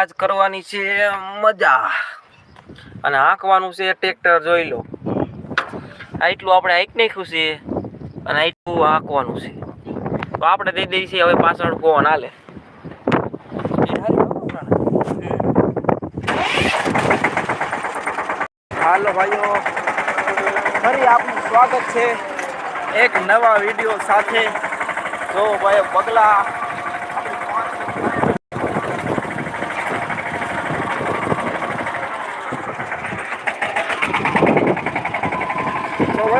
આજ કરવાની છે મજા. અને હાંકવાનું છે ટ્રેક્ટર જોઈ લો. આટલું આપણે હાંક નાખ્યું છે અને આટલું હાંકવાનું છે. તો આપણે દઈ દઈએ છીએ હવે પાછળ ફોન હાલે. હાલો ભાઈઓ. ફરી આપનું સ્વાગત છે એક નવા વીડિયો સાથે. જો ભાઈ બગલા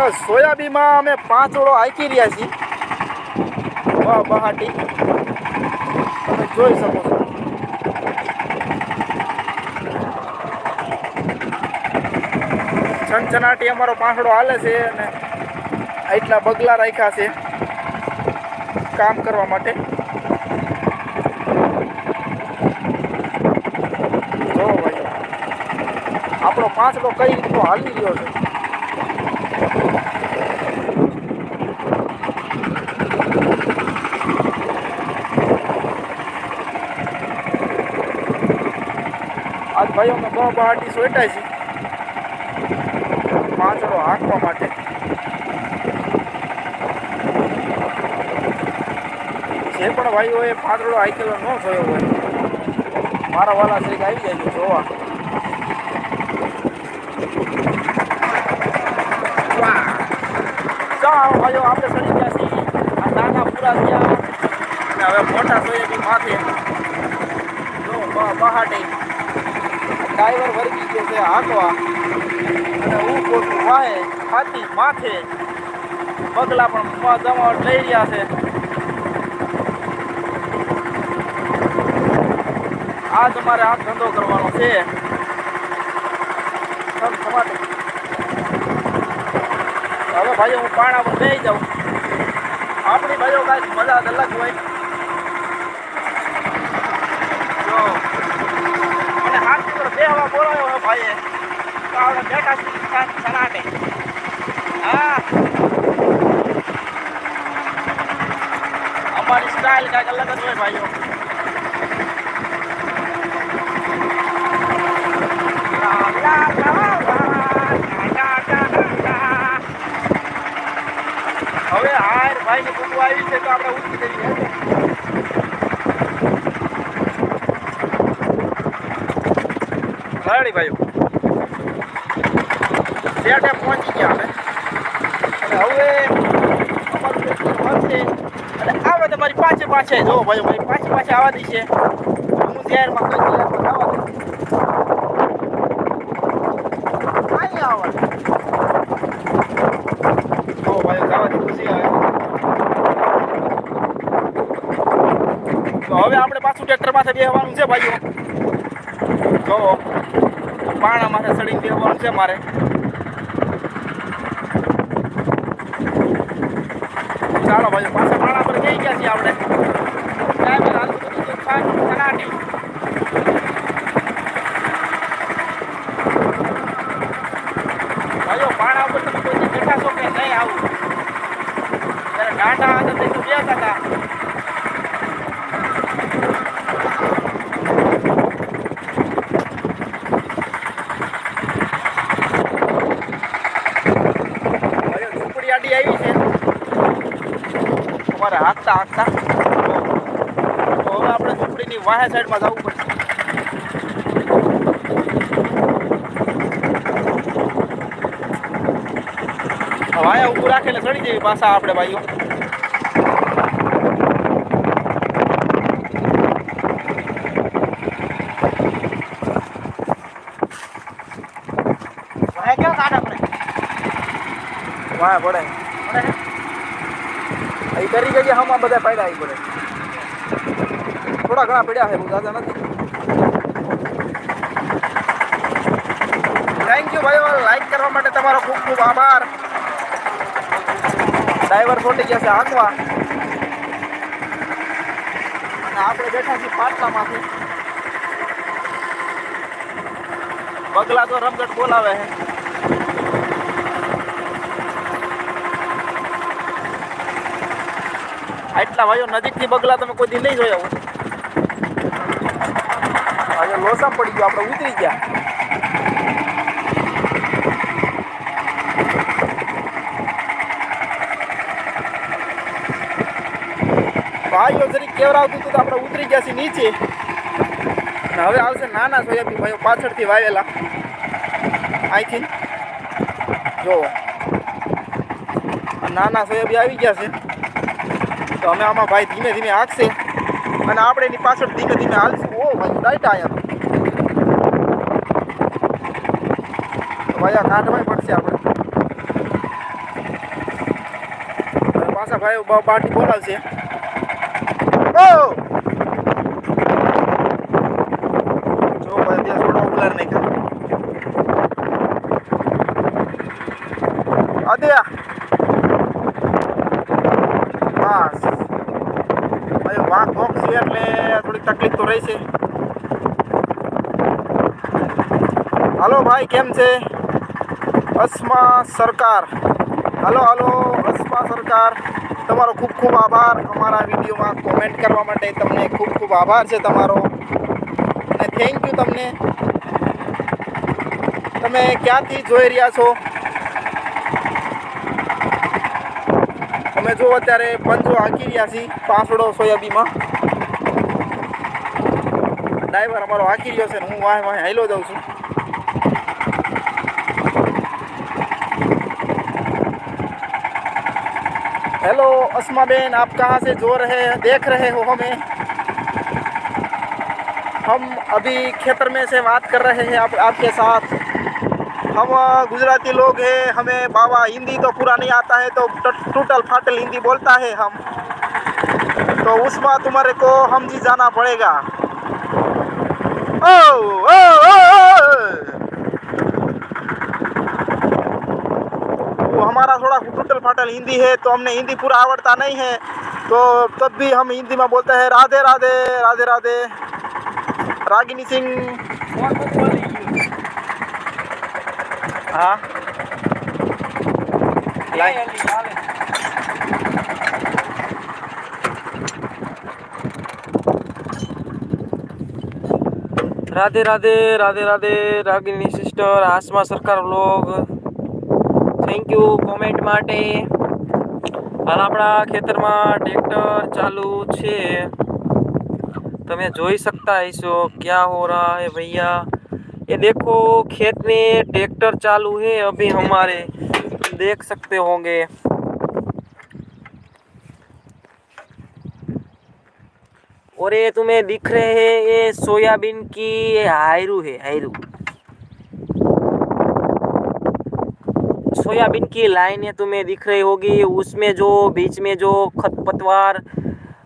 તો સોયાબીનમાં અમે પાંચ ઓળો હાંકી રહ્યા છીએ. વાહ, બહાટી. તમે જોઈ શકો છો. છનછનાટી અમારો પાંસડો હાલે છે અને એટલા બગલા રાખ્યા છે કામ કરવા માટે. જો ભાઈ, આપણો પાંસડો કઈ રીતનો હાલી રહ્યો છે? આજ ભાઈઓ અમે બહુ બહારથી સોટાય છે. પાંચડો હાંકવા માટે. જે પણ ભાઈઓએ પાંદડો હાંકેલો ન જોયો હોય, મારા વાલા છે આવી જાય જોવા. ચાલો ભાઈઓ આપણે ચડી ગયા છીએ. આ નાના પૂરા થયા. હવે મોટા બી માથે. જો બહાટે. ડ્રાઈવર વર્ગી ગયો છે હાંકવા. અને હું પોતું વાહે, હાથી માથે. બગલા પણ જમાવટ લઈ રહ્યા છે. આજ અમારે આ ધંધો કરવાનો છે ધમ ધમાટે. હવે ભાઈઓ, હું પાણામાં બેસી જાઉં. આપણી ભાઈઓ કાંઈક મજા જ અલગ હોય. જો. અને હાથી પર બેહવા બોલાયો હે ભાઈએ. તો આપણે બેઠા છીએ સન- સનાટે હા. અમારી સ્ટાઇલ કાંઈક અલગ જ હોય ભાઈઓ લા, લા, લા, લા, લા, લા, લા, લા. હવે હાર ભાઈ ની આવી છે તો આપણે ઉઠી જઈએ રેડી ભાઈઓ. શેઠે પહોંચી ગયા અમે હવે ફરશે અને આવે તમારી પાછે પાછે જો ભાઈઓ, મારી પાછે પાછે આવવા દઈ છે. હું શહેરમાં કઈ શહેરમાં આવવા દઈશ અહીં આવવા દે. જો ભાઈઓ જવાની ખુશી આવે તો હવે આપણે પાછું ટ્રેક્ટર પાસે બેહવાનું છે ભાઈઓ. જો પાણા માથે ચડીને બેહવાનું છે મારે. ચાલો ભાઈ પાછા પાણા પર જઈ ગયા છીએ આપણે. ટાઈમ હાલ બધું તો પાંચ કલાકે ભાઈઓ પાણા ઉપર તમે કોઈ દી બેઠા છો કે નહીં આવું ત્યારે ડાટા હતા તે તો બેસતા હતા ભાઈઓ ઝૂંપડી આડી આવી છે તમારે હાંકતા હાંકતા તો હવે આપણે ઝૂંપડીની વાહે સાઈડમાં જવું પડશે. વાયા ઊભું રાખીને ચડી જઈએ પાછા આપણે ભાઈઓ. વાયા પડે. પડે અહીં કરી ગઈ હમણાં બધા ફાયદા આવી પડે. થોડા ઘણા પડ્યા છે બહુ દાદા નથી. થેન્ક યુ ભાઈઓ. લાઈક કરવા માટે તમારો ખૂબ ખૂબ આભાર. ડ્રાઈવર ખોટી ગયા છે હાંકવા. અને આપણે બેઠા છીએ પાટલામાંથી. બગલા તો રમઝટ બોલાવે છે. આટલા ભાઈઓ નજીકથી બગલા તમે કોઈ દી નહીં જોયા હોય. લોસા પડી ગયો, આપણે ઉતરી ગયા. ભાઈઓ જરીક કેવરાવતું હતું તો આપણે ઉતરી ગયા છીએ નીચે. હવે આવશે નાના સોયાબી ભાઈઓ પાછળથી વાવેલા. અહીંથી. જો નાના સોયાબી આવી ગયા છે. તો અમે આમાં ભાઈ ધીમે ધીમે હાંકશે. અને આપણે એની પાછળ ધીમે ધીમે હાલશું. ઓ ભાઈ ડાયટ તો ભાઈ, આ કાઢવાય પડશે આપણે. પાછા ભાઈ પાર્ટી બોલાવશે. ઓ જો ભાઈ ત્યાં થોડો ઉલાર નાખ્યા અદયા બસ ભાઈ વાંક વોક એટલે થોડી તકલીફ તો રહેશે હાલો ભાઈ, કેમ છે? અસ્મા સરકાર. હાલો હાલો, અસ્મા સરકાર. તમારો ખૂબ ખૂબ આભાર અમારા વિડીયોમાં કોમેન્ટ કરવા માટે. તમને ખૂબ ખૂબ આભાર છે તમારો. અને થેન્ક યુ તમને. તમે ક્યાંથી જોઈ રહ્યા છો? અમે જો અત્યારે પંજો હાંકી રહ્યા છીએ પાંસડો સોયાબીમાં ડ્રાઈવર અમારો હાંકી રહ્યો છે ને હું વાહ વાહ હાઈલો જાઉં છું हेलो अस्मा बेन आप कहाँ से जो रहे देख रहे हो हमें हम अभी खेतर में से बात कर रहे हैं आप आपके साथ हम गुजराती लोग हैं हमें बाबा हिंदी तो पूरा नहीं आता है तो टूटल फाटल हिंदी बोलता है हम। तो उसमें तुम्हारे को हम जी जाना पड़ेगा। ओ, ओ, ओ, ओ, वो हमारा थोड़ा टूटल फाटल हिंदी है तो हमने हिंदी पूरा आवड़ता नहीं है तो तब भी हम हिंदी में बोलते हैं राधे राधे राधे राधे। रागिनी सिंह। હા. Radhe Radhe Radhe Radhe Ragini sister Asma Sarkar vlog thank you comment માટે. હાલ આપણા ખેતરમાં ટ્રેક્ટર ચાલુ છે. તમે જોઈ શકતા હશો. ક્યાં હો રહા હે ભૈયા? ये देखो, खेत में ट्रैक्टर चालू है अभी हमारे। देख सकते होंगे। और ये तुम्हें दिख रहे हैं, ये सोयाबीन की हायरू है हायरू सोयाबीन की लाइनें तुम्हें दिख रही होगी, उसमें जो बीच में जो खरपतवार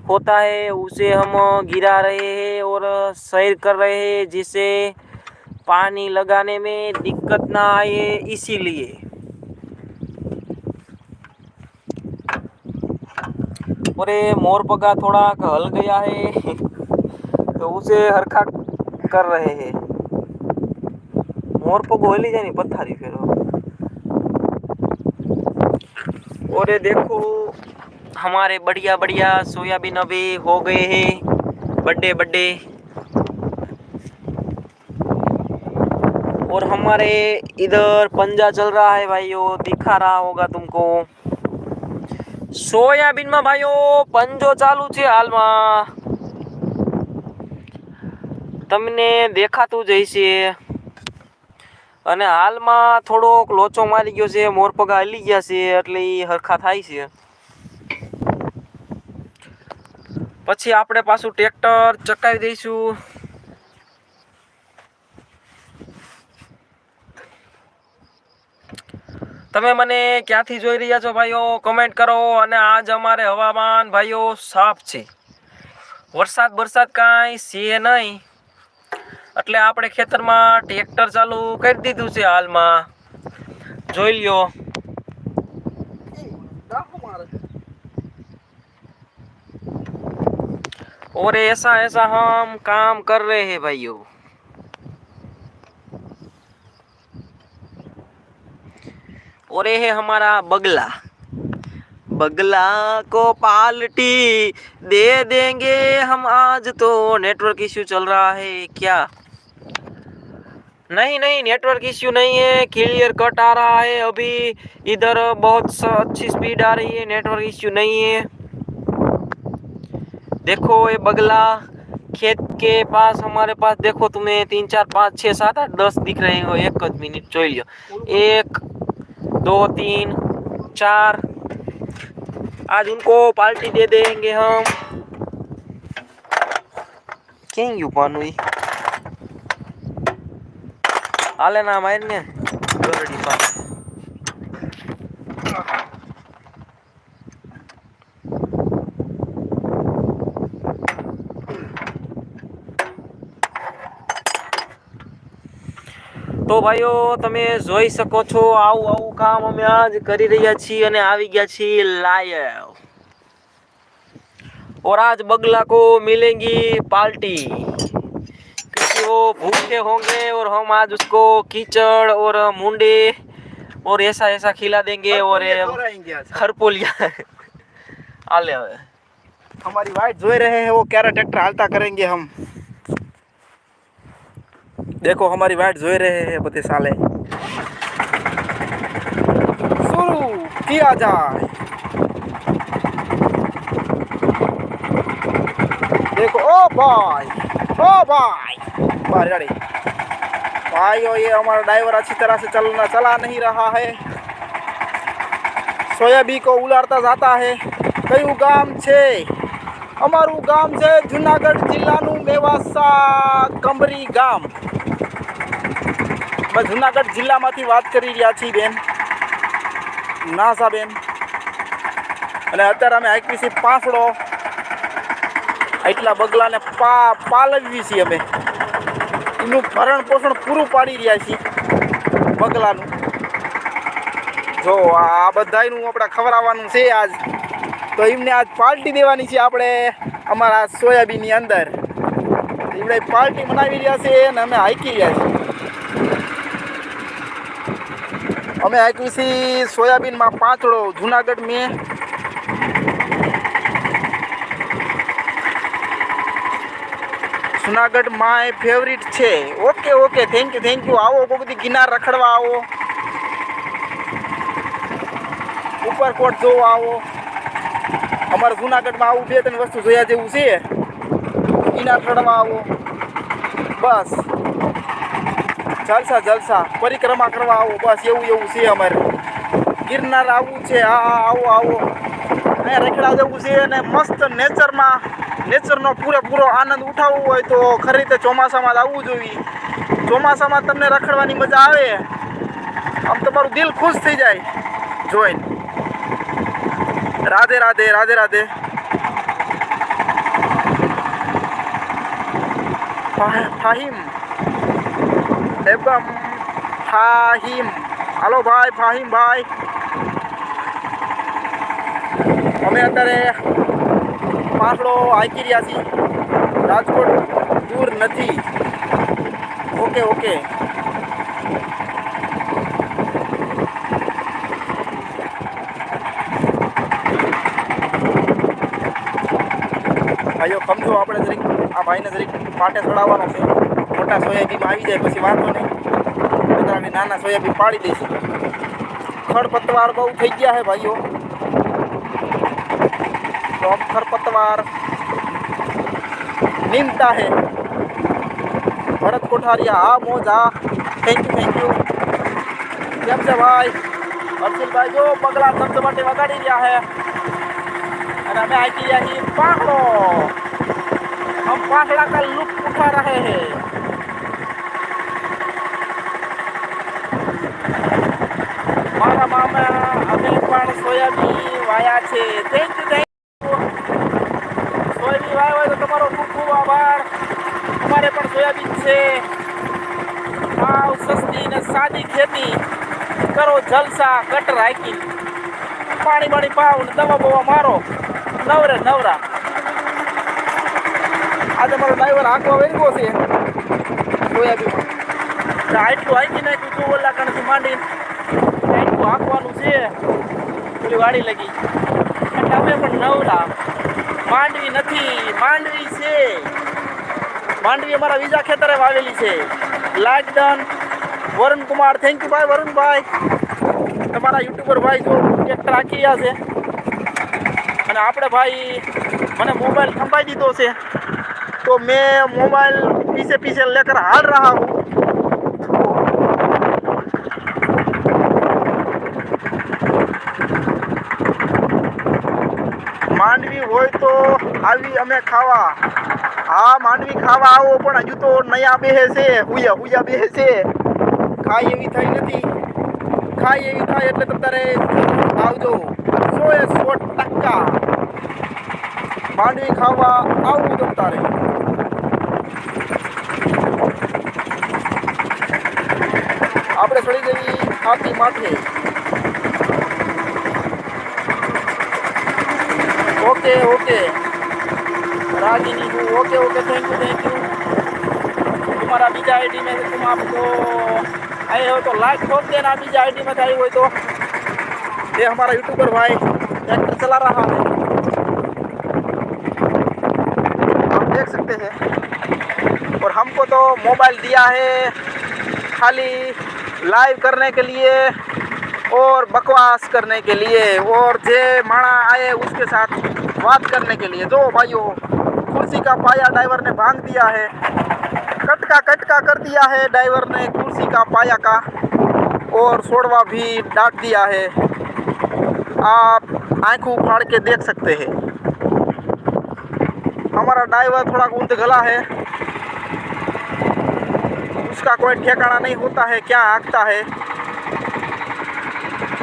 होता है, उसे हम गिरा रहे हैं और सैर कर रहे हैं जिससे पानी लगाने में दिक्कत ना आए इसीलिए। और ये मोर पगा थोड़ा हल गया है तो उसे हरखा कर रहे हैं। मोर पगो हली जाए नहीं पत्थारी फिर। और ये देखो, हमारे बढ़िया बढ़िया सोयाबीन अभी हो गए हैं बड़े बड़े और हमारे इधर पंजा चल रहा है भाइयों दिखा रहा होगा तुमको સોયાબીનમાં ભાઈઓ પંજો ચાલુ છે હાલમાં તમને દેખાતું જ હશે અને હાલમાં થોડોક લોચો મારી ગયો છે મોરપગા હલી ગયા છે એટલે એ હરખા થાય છે પછી આપણે પાછું ટ્રેક્ટર ચકાવી દઈશું તમે મને ક્યાંથી જોઈ રહ્યા છો ભાઈઓ? કમેન્ટ કરો અને આજ અમારે હવામાન ભાઈઓ સાફ છે. વરસાદ વરસાદ કાંઈ સીએ નહીં. એટલે આપણે ખેતરમાં ટ્રેક્ટર ચાલુ કરી દીધું છે હાલમાં. જોઈ લ્યો. ઓરે એસા એસા હમ કામ કર રહે હે ભાઈઓ. और यह हमारा बगला। बगला को पाल्टी दे देंगे हम आज तो। नेटवर्क इश्यू चल रहा है क्या? नहीं नहीं, नेटवर्क इश्यू नहीं है। क्लियर कट आ रहा है अभी। इधर बहुत अच्छी स्पीड आ रही है। नेटवर्क इश्यू नहीं है। देखो ये बगला, खेत के पास, हमारे पास देखो तुम्हें तीन, चार, पाँच छः सात, आठ, दस दिख रहे हो। एक मिनट चोई लियो। एक दो तीन चार आज उनको पार्टी दे देंगे हम क्यों यू पानुई आले ना मारने તો ભાઈઓ તમે જોઈ શકો છો આવું આવું કામ અમે આજ કરી રહ્યા છીએ અને આવી ગયા છીએ લાયવ और आज बगला को मिलेंगी पार्टी क्योंकि वो भूखे होंगे और हम आज उसको कीचड़ और मुंडे और ऐसा ऐसा खिला देंगे और ये ખવડાવી ગયા છે. खरपोलिया आले હવે हमारी वाइट जोई रहे हैं वो कैरा ट्रैक्टर हालता करेंगे हम देखो हमारी वाइट जोई रहे हैं बते साले शुरू किया जाए देखो ओ भाई ओ भाई बाहर गाड़ी भाइयों ये हमारा ड्राइवर अच्छी तरह से चलना चला नहीं रहा है સોયાબી કો ઉલાડતા જાતા હે કયું ગામ છે અમારું ગામ છે જુનાગઢ જિલ્લાનું મેવાસા કંબરી ગામ અમે જુનાગઢ જિલ્લામાંથી વાત કરી રહ્યા છીએ, બેન. નાસા બેન. અને અત્યારે અમે આઈપી છીએ પાંસડો એટલા બગલાને પા પાલવી છીએ અમે. એનું ભરણ પોષણ પૂરું પાડી રહ્યા છીએ બગલાનું. જો, આ બધાનું આપણે ખવડાવવાનું છે આજ. તો એમને આજ પાર્ટી દેવાની છે આપણે અમારા સોયાબીનની અંદર. એમણે પાર્ટી મનાવી રહ્યા છે અને અમે હાઈકી રહ્યા છીએ. અમે હાઈકી છીએ સોયાબીનમાં પાંચડો, જુનાગઢ મેં. જુનાગઢ માય ફેવરિટ છે. Okay okay thank you thank you આવો બધી ગિનાર રખડવા આવો. ઉપરકોટ જોવા આવો. અમારે જુનાગઢમાં આવું બે ત્રણ વસ્તુ જોયા જેવું છે. ગિનાર રખડવા આવો. બસ. જલસા જલસા. પરિક્રમા કરવા આવો, બસ એવું એવું છે અમારે. ગિરનાર આવવું છે હા હા આવો આવો. અહીંયા રખડા જવું છે અને મસ્ત નેચરમાં, નેચરનો પૂરેપૂરો આનંદ ઉઠાવવો હોય તો ખરી રીતે ચોમાસામાં આવવું જોઈએ. ચોમાસામાં તમને રખડવાની મજા આવે. આમ તમારું દિલ ખુશ થઈ જાય. જોઈને. રાધે રાધે રાધે રાધે. ફા- ફાહિમ એબમ ફાહિમ હાલો ભાઈ ફાહિમ ભાઈ અમે અત્યારે પાસડો આંકી રહ્યા છીએ. રાજકોટ દૂર નથી. Okay okay. ભાઈઓ સમજો આપણે જરીક. આ ભાઈને જરીક પાટે ચડાવવાનો છે. મોટા સોયાબીન આવી જાય પછી વાંધો નહીં બધા અમે નાના સોયાબીન પાડી દઈશું ખડપતવાર બહુ થઈ ગયા છે ભાઈઓ તો ખડપતવાર નીમતા હે ભરત કોઠારિયા હા મોજા થેન્ક યુ થેન્ક યુ કેમ છે ભાઈ હર્ષિલભાઈ જો પગલા ધમધમાટે વગાડી રહ્યા છે અને અમે આવી ગયા છીએ પાંખડો હમ પાંખડા કા લુક ઉઠા રહે હે મામા અમે પણ સોયાબીન વાયા છે. થેન્ક યુ થેન્ક સોયાબીન વાયા હોય તો તમારો ખૂબ ખૂબ આભાર. અમારે પણ સોયાબીન છે. સાવ સસ્તી ને સાદી ખેતી. કરો જલસા કટ રાખી. પાણી પાણી પાવ ને દવા બવા મારો. નવરે નવરા. આજે મારો ડ્રાઈવર આંકવા વેરગો છે. સોયાબીન આટલું હાંકી નાખ્યું તું ઓલા કણથી માંડી જવાનું પેલી વાડી લગી. તમે પણ નવરા માંડવી નથી. માંડવી છે. માંડવી અમારા બીજા ખેતરે વાવેલી છે. Like done Varunkumar thank you ભાઈ વરુણભાઈ. તમારા યુટ્યુબર ભાઈ જો ટ્રેક્ટર રાખી રહ્યા છે. અને આપણે ભાઈ મને મોબાઈલ થંભાઈ દીધો છે. તો મેં મોબાઈલ પીસે પીસે લેકર હાલ રહા હું. હોય તો આવી અમે ખાવા. હા, માંડવી ખાવા આવો, પણ હજુ તો નયા બેહે છે. હુયા હુયા બેહે છે. ખાઈ એવી થઈ નથી. ખાઈ એવી થાય એટલે તમારે આવજો. સો એ સો ટકા. માંડવી ખાવા આવવું તમારે આપણે ચડી જવી આપી માથે. ओके ओके रागिनी को okay okay thank you thank you तुम्हारा बीजा आईडी में तुम आपको आए हो तो लाइक ठोक देना बीजा आईडी में आई हो तो। ये हमारा यूट्यूबर भाई ट्रैक्टर चला रहा है। आप देख सकते हैं। और हमको तो मोबाइल दिया है खाली लाइव करने के लिए और बकवास करने के लिए। और जे माड़ा आए उसके साथ। बात करने के लिए दो भाइयों कुर्सी का पाया ड्राइवर ने भांग दिया है कटका कटका कर दिया है ड्राइवर ने कुर्सी का पाया का और सोड़वा भी डांट दिया है आप आंखों फाड़ के देख सकते हैं हमारा ड्राइवर थोड़ा ऊंट गला है उसका कोई ठिकाना नहीं होता है क्या हाँकता है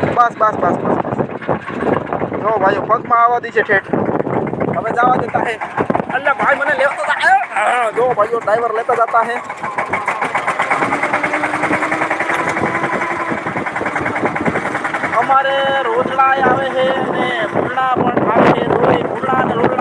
બસ બસ બસ બસ બસ જો ભાઈઓ પગમાં આવવા દી છે ઠેઠ बढ़ावा देता है। अल्लाह भाई मैंने लेता था। हाँ, जो भाई और ड्राइवर लेता जाता है। हमारे रोजड़ा आवे है, ने भूलना પણ આવે છે